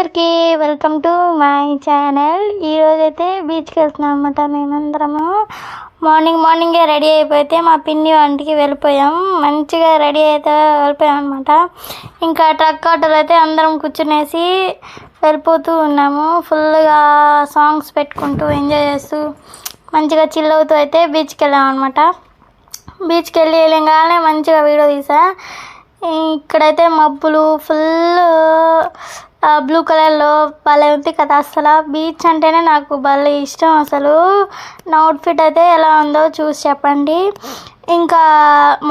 అందరికీ welcome to my channel. ఈరోజు అయితే బీచ్కి వెళ్తున్నాం అనమాట మేమందరము. మార్నింగ్ మార్నింగే రెడీ అయిపోతే మా పిన్ని వంటికి వెళ్ళిపోయాం. మంచిగా రెడీ అయితే వెళ్ళిపోయాం అనమాట ఇంకా ట్రక్ ఆటోలో అయితే అందరం కూర్చునేసి వెళ్ళిపోతూ ఉన్నాము. ఫుల్గా సాంగ్స్ పెట్టుకుంటూ ఎంజాయ్ చేస్తూ మంచిగా చిల్ అవుతూ అయితే బీచ్కి వెళ్ళాం అనమాట బీచ్కి వెళ్ళి వెళ్ళగానే మంచిగా వీడియో తీసా. ఇక్కడైతే మబ్బులు ఫుల్ బ్లూ కలర్లో భలే ఉంది కదా అసలు. బీచ్ అంటేనే నాకు భలే ఇష్టం అసలు. నా అవుట్ఫిట్ అయితే ఎలా ఉందో చూసి చెప్పండి. ఇంకా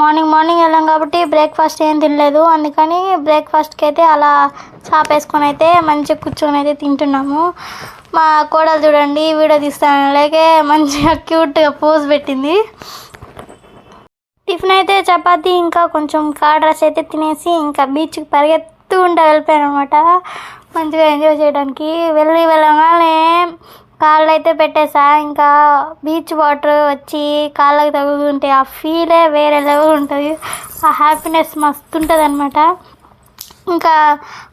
మార్నింగ్ మార్నింగ్ వెళ్ళాం కాబట్టి బ్రేక్ఫాస్ట్ ఏం తినలేదు. అందుకని బ్రేక్ఫాస్ట్కి అయితే అలా చాపేసుకొని అయితే మంచిగా కూర్చొని అయితే తింటున్నాము. మా కోడలు చూడండి వీడియో తీస్తాను. అలాగే మంచిగా క్యూట్గా పోజ్ పెట్టింది. టిఫిన్ అయితే చపాతీ ఇంకా కొంచెం కార్డ్ రైస్ అయితే తినేసి ఇంకా బీచ్కి పరిగెత్తి ఉంటే వెళ్ళిపోయాను అనమాట మంచిగా ఎంజాయ్ చేయడానికి. వెళ్ళి వెళ్ళగానే కాళ్ళు అయితే పెట్టేసా. ఇంకా బీచ్ వాటర్ వచ్చి కాళ్ళకి తగులుతుంటే ఆ ఫీలే వేరే లెవెల్ ఉంటుంది. ఆ హ్యాపీనెస్ మస్తు ఉంటుంది అనమాట ఇంకా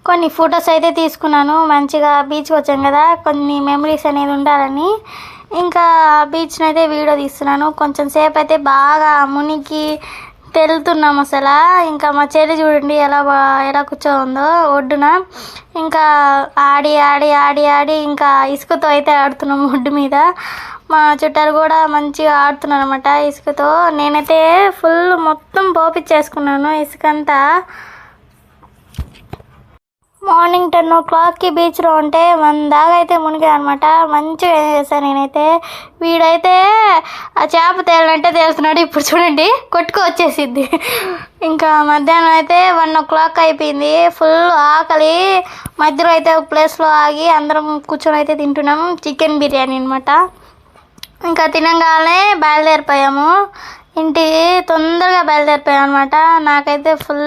కొన్ని ఫొటోస్ అయితే తీసుకున్నాను. మంచిగా బీచ్కి వచ్చాను కదా. కొన్ని మెమరీస్ అనేది ఉండాలని. ఇంకా బీచ్ని అయితే వీడియో తీస్తున్నాను. కొంచెం సేపు అయితే బాగా మునికి తెలుతున్నాం అసలు. ఇంకా మా చెల్లి చూడండి ఎలా ఎలా కూర్చోందో ఒడ్డున. ఇంకా ఆడి ఆడి ఆడి ఆడి ఇంకా ఇసుకతో అయితే ఆడుతున్నాం ఒడ్డు మీద. మా చుట్టాలు కూడా మంచిగా ఆడుతున్నారు అనమాట ఇసుకతో. నేనైతే ఫుల్ మొత్తం పోపిచ్చేసుకున్నాను ఇసుక అంతా మార్నింగ్ టెన్ ఓ క్లాక్కి బీచ్లో ఉంటే వన్ దాకా అయితే మునిగా అనమాట మంచిగా ఎంజాయ్ చేశాను నేనైతే. వీడైతే ఆ చేప తేలంటే తేలుతున్నాడు. ఇప్పుడు చూడండి కొట్టుకు వచ్చేసిద్ది. ఇంకా మధ్యాహ్నం అయితే వన్ ఓ క్లాక్ అయిపోయింది. ఫుల్ ఆకలి. మధ్యలో అయితే ఒక ప్లేస్లో ఆగి అందరం కూర్చొని అయితే తింటున్నాం. చికెన్ బిర్యానీ అనమాట ఇంకా తినగానే బయలుదేరిపోయాము. ఇంటికి తొందరగా బయలుదేరిపోయాం అనమాట నాకైతే ఫుల్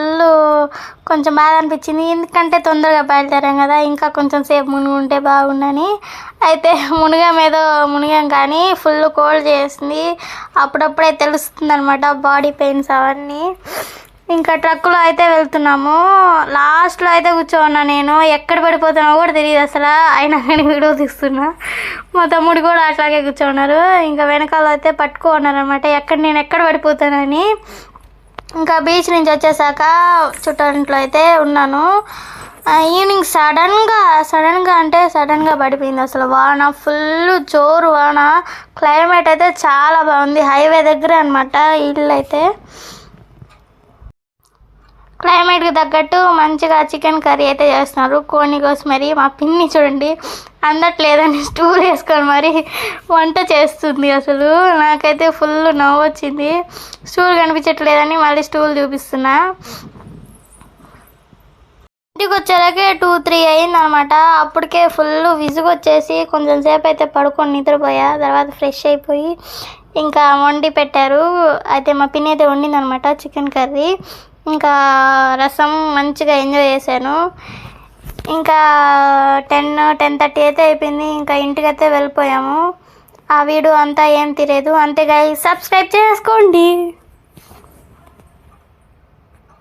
కొంచెం బాగా అనిపించింది. ఎందుకంటే తొందరగా బయలుదేరాం కదా ఇంకా కొంచెం సేపు మునుగుంటే బాగుండని. అయితే మునిగాం ఏదో మునిగాం కానీ ఫుల్ కోల్డ్ చేసింది. అప్పుడప్పుడే తెలుస్తుంది అనమాట బాడీ పెయిన్స్ అవన్నీ. ఇంకా ట్రక్కులో అయితే వెళ్తున్నాము. లాస్ట్లో అయితే కూర్చోన్నా నేను. ఎక్కడ పడిపోతున్నా కూడా తెలియదు అసలు. అయినా కానీ వీడియో తీస్తున్నా. మా తమ్ముడు కూడా అట్లాగే కూర్చోన్నారు ఇంకా వెనకాల అయితే పట్టుకో ఉన్నారనమాట ఎక్కడ నేను ఎక్కడ పడిపోతానని. ఇంకా బీచ్ నుంచి వచ్చేసాక చుట్టాలింట్లో అయితే ఉన్నాను. ఈవినింగ్ సడన్గా సడన్గా అంటే సడన్గా పడిపోయింది అసలు వాన. ఫుల్ జోరు వాన. క్లైమేట్ అయితే చాలా బాగుంది. హైవే దగ్గర అనమాట ఇల్లు అయితే. క్లైమేట్కి తగ్గట్టు మంచిగా చికెన్ కర్రీ అయితే చేస్తున్నారు. కోని కోసం మరి మా పిన్ని చూడండి అందట్లేదని స్టూల్ వేసుకొని మరి వంట చేస్తుంది అసలు. నాకైతే ఫుల్ నవ్వు వచ్చింది. స్టూల్ కనిపించట్లేదని మళ్ళీ స్టూల్ చూపిస్తున్నా. ఇంటికి వచ్చేలాగే టూ త్రీ అయింది అనమాట అప్పటికే ఫుల్ విసుగు వచ్చేసి కొంచెం సేపు అయితే పడుకొని నిద్రపోయా. తర్వాత ఫ్రెష్ అయిపోయి ఇంకా వండి పెట్టారు. అయితే మా పిన్ని అయితే వండింది అనమాట చికెన్ కర్రీ ఇంకా రసం మంచిగా ఎంజాయ్ చేశాను. ఇంకా టెన్ టెన్ థర్టీ అయితే అయిపోయింది. ఇంకా ఇంటికైతే వెళ్ళిపోయాము. ఆ వీడియో అంతా ఏం తెలియదు అంతేగా సబ్స్క్రైబ్ చేసుకోండి.